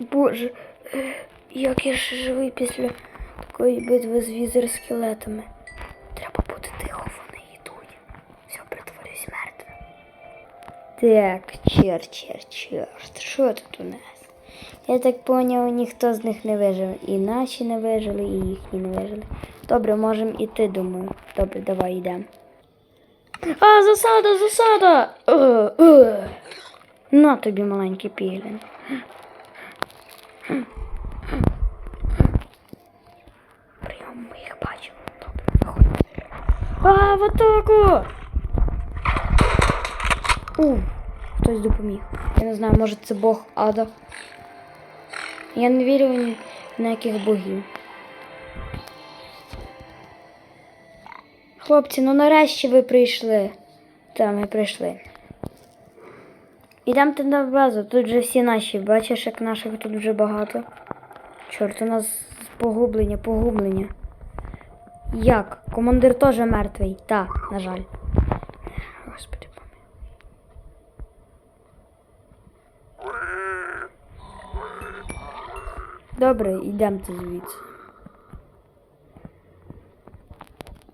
Боже, як я ще живий після такої битви з візер-скелетами. Треба бути тихо, вони йдуть. Все, притворюсь мертвим. Так, чорт, чорт, чорт. Що тут у нас? Я так поняв, ніхто з них не вижив. І наші не вижили, і їхні не вижили. Добре, можемо іти, думаю. Добре, давай йдемо. А, засада, засада! Е, е. На тобі маленький піглін. Прийом ми їх бачимо. Добре, виходь. А, в атаку! У, хтось допоміг. Я не знаю, може це Бог Ада. Я не вірю ні на яких богів. Хлопці, ну нарешті ви прийшли. Та ми прийшли. Ідемте на базу, тут вже всі наші. Бачиш, як наших тут вже багато. Чорт, у нас погублення, погублення. Як? Командир теж мертвий. Та, на жаль. Господи. Добре, йдемте звідси.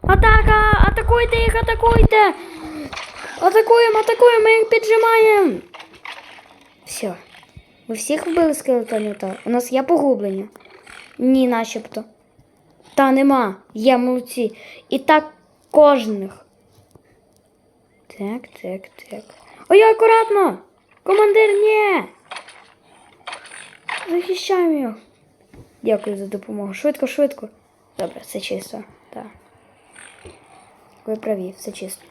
Атака! Атакуйте їх, атакуйте! Атакуємо, атакуємо, ми їх піджимаємо. Все. Ви всіх вбили скелетонів та? У нас є погублення? Ні, начебто. Та нема. Є молодці. І так кожних. Так, так, так. Ой, акуратно! Командир, ні! Захищаємо його. Дякую за допомогу. Швидко, швидко. Добре, все чисто. Так. Ви праві, все чисто.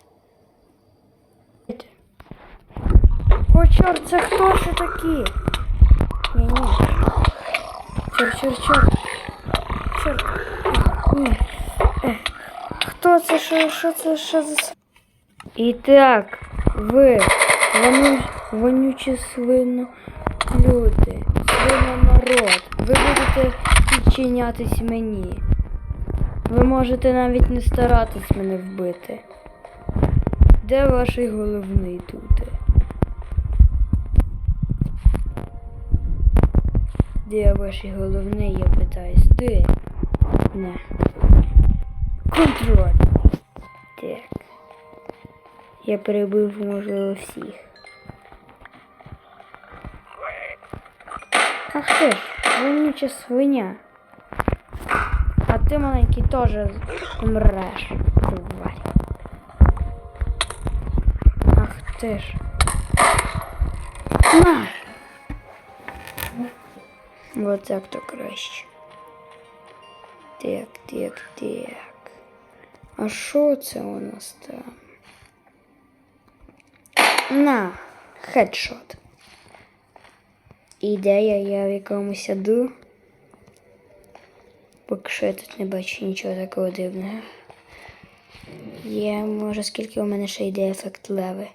О, чорт, це хто ще такі? Ні, ні. Чорт, чорт, чорт. Чорт. Ні. Е. Хто це? Що, що це? Що за... І ви, воню, вонючі свино люди, свино народ, ви будете підчинятись мені. Ви можете навіть не старатись мене вбити. Де ваш головний тут? Де ваш головний, я питаюсь. Ти? Не. Контроль. Так. Я перебив, можливо, всіх. Ах ти ж, вонюча свиня. А ти маленький теж вмреш. Тварь. Ах ти ж. На! Вот так то краще. Так, так, так. А що це у нас там? На, хедшот. Ідея, я в якомусь саду. Поки що я тут не бачу нічого такого дивного. Є, може, скільки у мене ще йде ефект леви.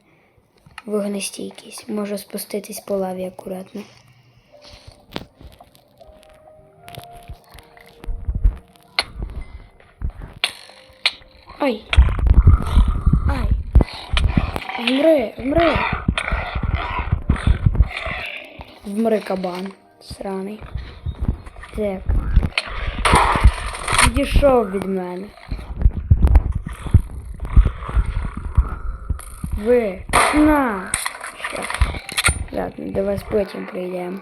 Вогнестійкість. Можу спуститись по лаві акуратно. Ай. Ай. Вмри, вмри. Вмри кабан. Сраний. Так. Відійшов від мене. Ви. На. Що? Ладно, до вас потім прийдемо.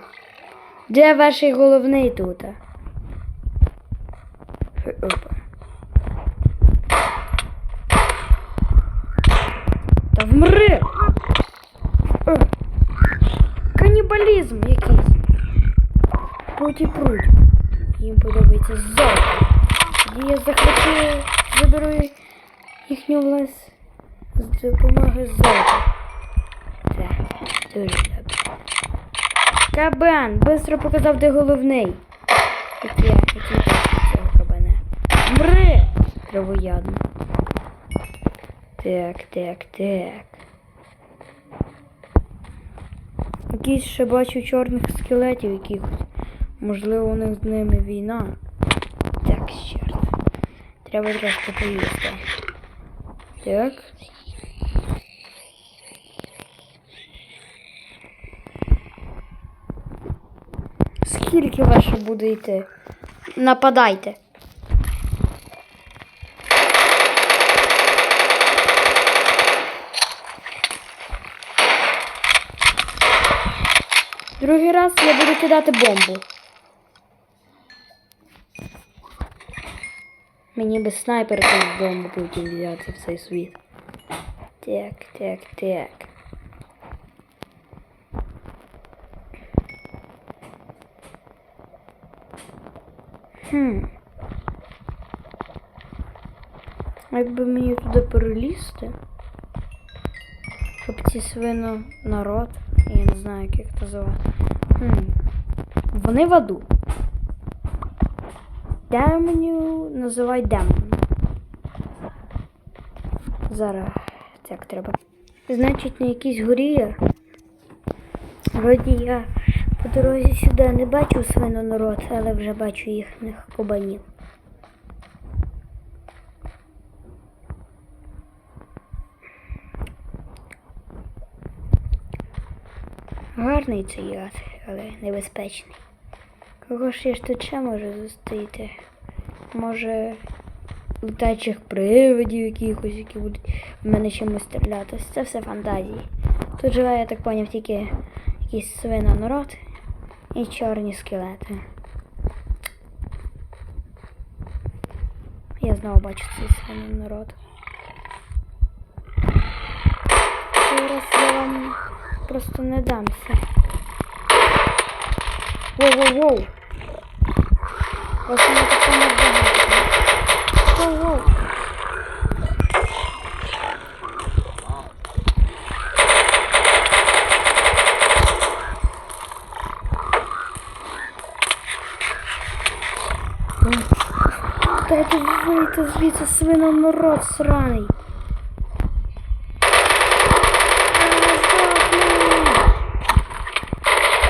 Де ваш головний тут? Опа. Та вмри! Е, Канібалізм якийсь. Проти пруть. Їм подобається золото. Я захочу, заберу їхню власть з допомоги золота. Так, дуже добре. Кабан, бистро показав, де головний. Як я, бачить цього кабана. Мри! Травоядно. Так, так, так. Якісь ще бачу чорних скелетів якихось. Можливо, у них з ними війна. Так, чорт. Треба трошки поїсти. Так. Скільки ваше буде йти? Нападайте. Другий раз я буду кидати бомбу. Мені би снайпер бомбу потім взяти в цей світ. Так, так, так. Хм. Якби мені туди перелізти, щоб ці свино народ, я не знаю, як їх називати. Хм. Вони в аду. Демонів називай демон. Зараз так треба. Значить, на якійсь горі я. Вроді я по дорозі сюди не бачу свино народ, але вже бачу їхніх кабанів. Гарний цей яд, але небезпечний. Кого ж я ж тут ще можу зустріти? Може, летачих привидів якихось, які будуть в мене чимось стріляти. Це все фантазії. Тут живе, я так поняв, тільки якийсь свина народ і чорні скелети. Я знову бачу цей свиний народ. Зараз я вам просто не дамся. Воу-воу-воу! Ось таке не багато. Дайте вийти звідси свино народ сраний.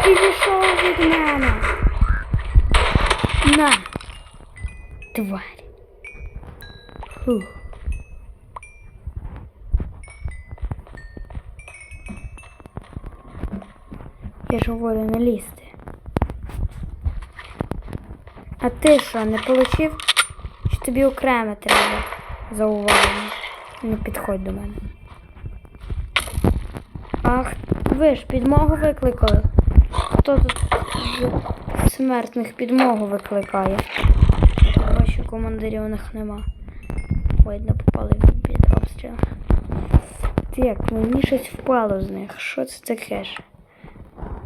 Підійшов від мене. На. Тварь. Фух. Я ж говорю не лізти. А ти що, не получив? Чи тобі окремо треба зауваження? Не підходь до мене. Ах, ви ж підмогу викликали. Хто тут смертних підмогу викликає? Командирів у них нема. Ой, не попали під обстріл. Так, мені щось впало з них. Що це таке ж?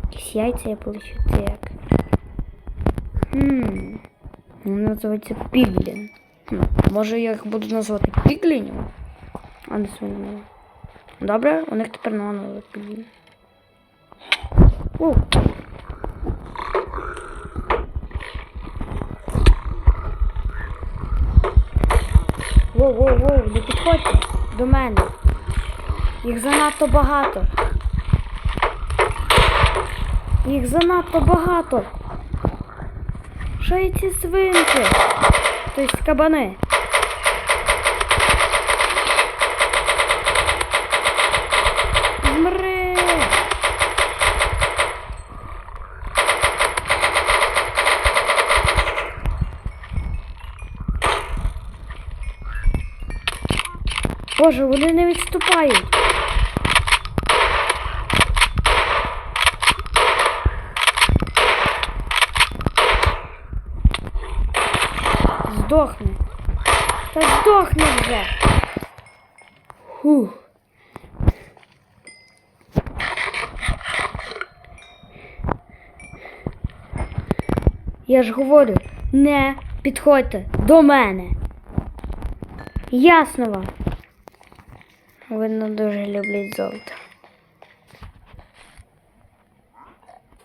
Якісь яйця я получу. Так. Хм. Він називається Піглін. Хм. Може я їх буду назвати Піглінів? А не свиньми. Добре, у них тепер наново Піглін. О! Воу-воу-воу, не підходьте до мене. Їх занадто багато. Їх занадто багато. Що ці свинки? Тобто кабани. Боже, вони не відступають. Здохни. Та здохни вже. Фух. Я ж говорю, не підходьте до мене. Ясно вам. Видно, дуже люблять золото.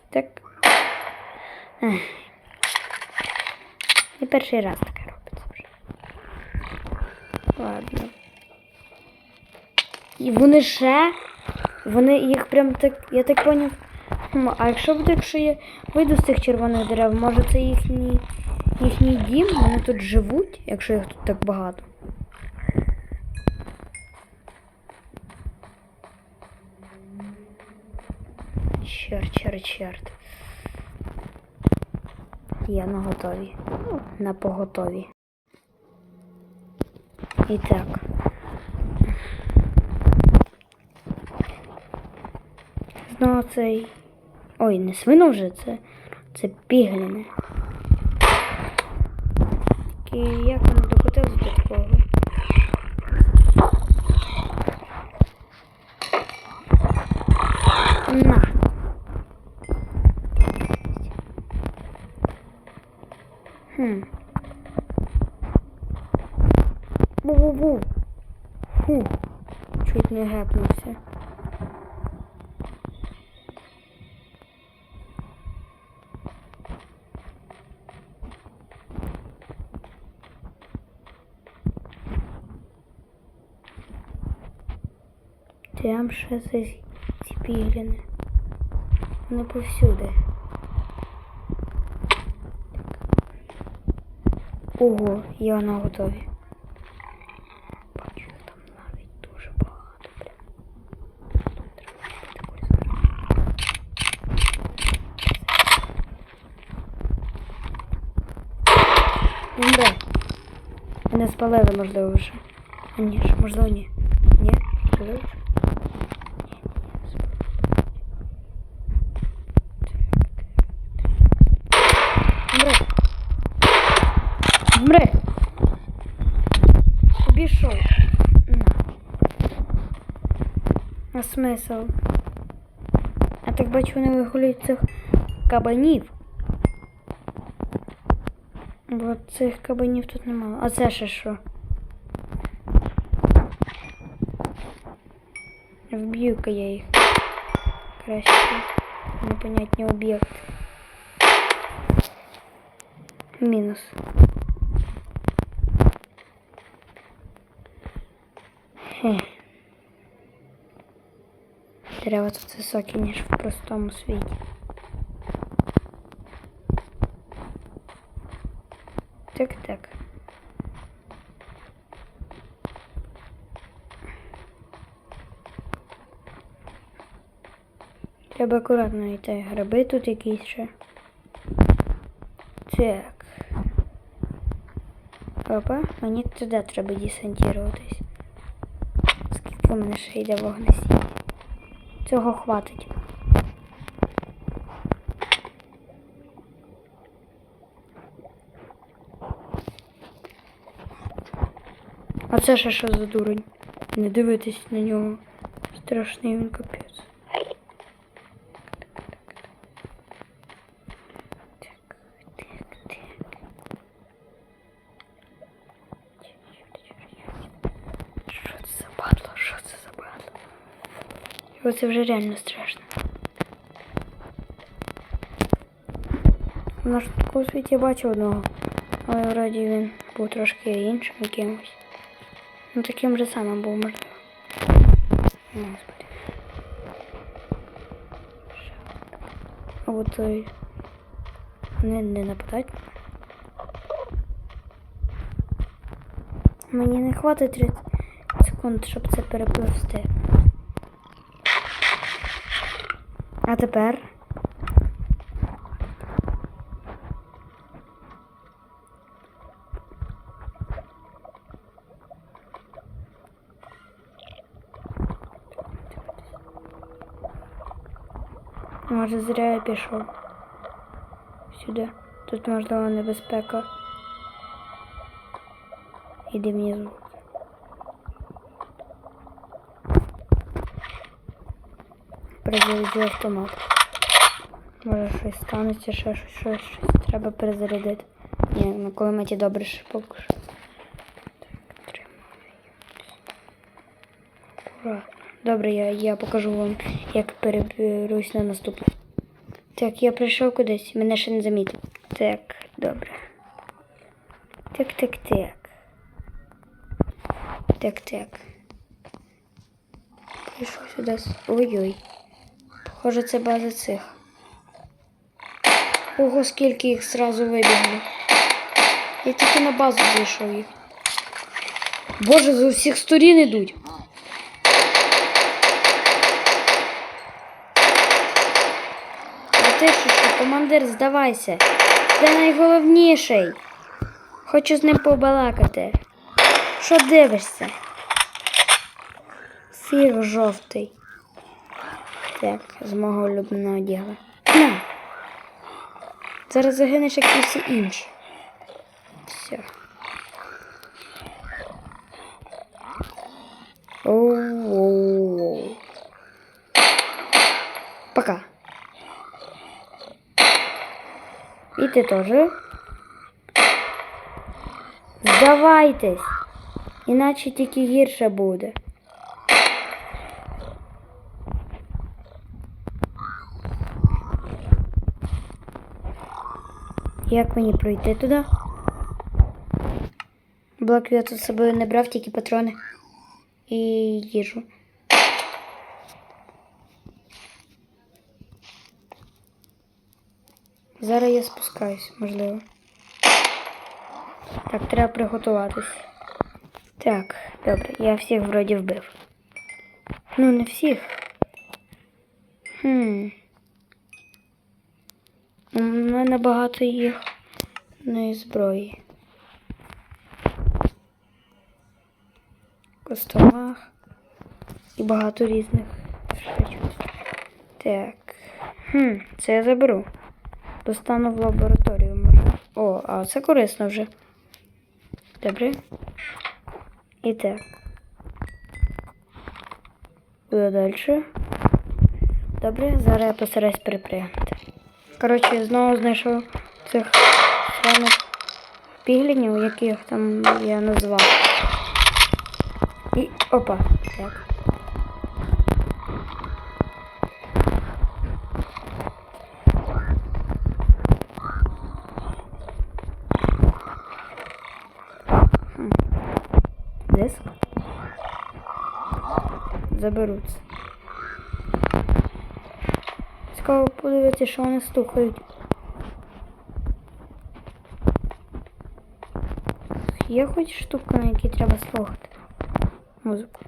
Так. Не перший раз таке робиться вже. Ладно. І вони ще. Вони їх прям так. Я так поняв. А якщо буде, якщо я вийду з цих червоних дерев, може це їхній їхній дім? Вони тут живуть, якщо їх тут так багато. Черт, черт, черт. Я на готові. Ну, на поготові. І так. Знову цей. Ой, не свино вже це. Це пігліни. І як воно докотилось до такого? На. Хм. Бу-бу-бу. Фу. Чуть не гепнувся. Там ще ці ці пігліни. Вони повсюди. Ого, я на готові. Бачу, там навіть дуже багато. Прям. Зараз. Мене спалили, можливо, вже. Ні, можливо, ні. Ні, можливо вже. Мре. Обійшов. А смисл? А так бачу, вони вигулюють цих кабанів. Бо цих кабанів тут немало. А це ще що? Вб'ю-ка я їх. Краще. Непонятні об'єкти. Мінус. Хе. Дерева тут високі, ніж в простому світі. Так, так. Треба акуратно йти. Гриби тут якісь ще. Так. Опа, мені туди треба десантуватись. У мене ще йде вогнесіння. Цього хватить. А це ще що за дурень? Не дивитись на нього. Страшний він капець. Це вже реально страшно. На ж такому я бачив одного, але вроді він був трошки іншим якимось. Ну таким же самим був можливо. Господи. А от той не, не нападать. Мені не хватить 30 секунд, щоб це перепливсти. А тепер. Може зря я пішов сюди. Тут можливо небезпека. І дивні Перезаряджу автомат. Може щось станеться, ще щось, щось, щось треба перезарядити. Ні, на кулеметі добре ще поки що. Акуратно. Добре, я, я покажу вам, як переберусь на наступне. Так, я прийшов кудись, мене ще не замітив. Так, добре. Так, так, так. Так, так. Прийшов сюди. Ой-ой. Похоже, це база цих. Ого, скільки їх зразу вибігло. Я тільки на базу зайшов їх. Боже, з усіх сторін ідуть. А ти що, що, командир, здавайся. Де найголовніший? Хочу з ним побалакати. Що дивишся? Фіг жовтий. Так, з мого улюбленого діла. На. Зараз загинеш, як і всі інші. Все. Оу. Пока. І ти теж. Здавайтесь, іначе тільки гірше буде. Як мені пройти туди? Блок я тут з собою не брав, тільки патрони і їжу. Зараз я спускаюсь, можливо. Так, треба приготуватись. Так, добре, я всіх вроді вбив. Ну, не всіх. Хм. Мене багато їх не зброї. Костомах. І багато різних штучок. Так. Хм, це я заберу. Достану в лабораторію. О, а це корисно вже. Добре. І так. Буду далі. Добре, зараз я постараюсь перепригнути. Коротше, знову знайшов цих сраних піглінів, яких там я назвав. І опа, так. Диск. Заберуться. Цікаво подивитися, що вони стукають. Є хоч штука, на якій треба слухати музику.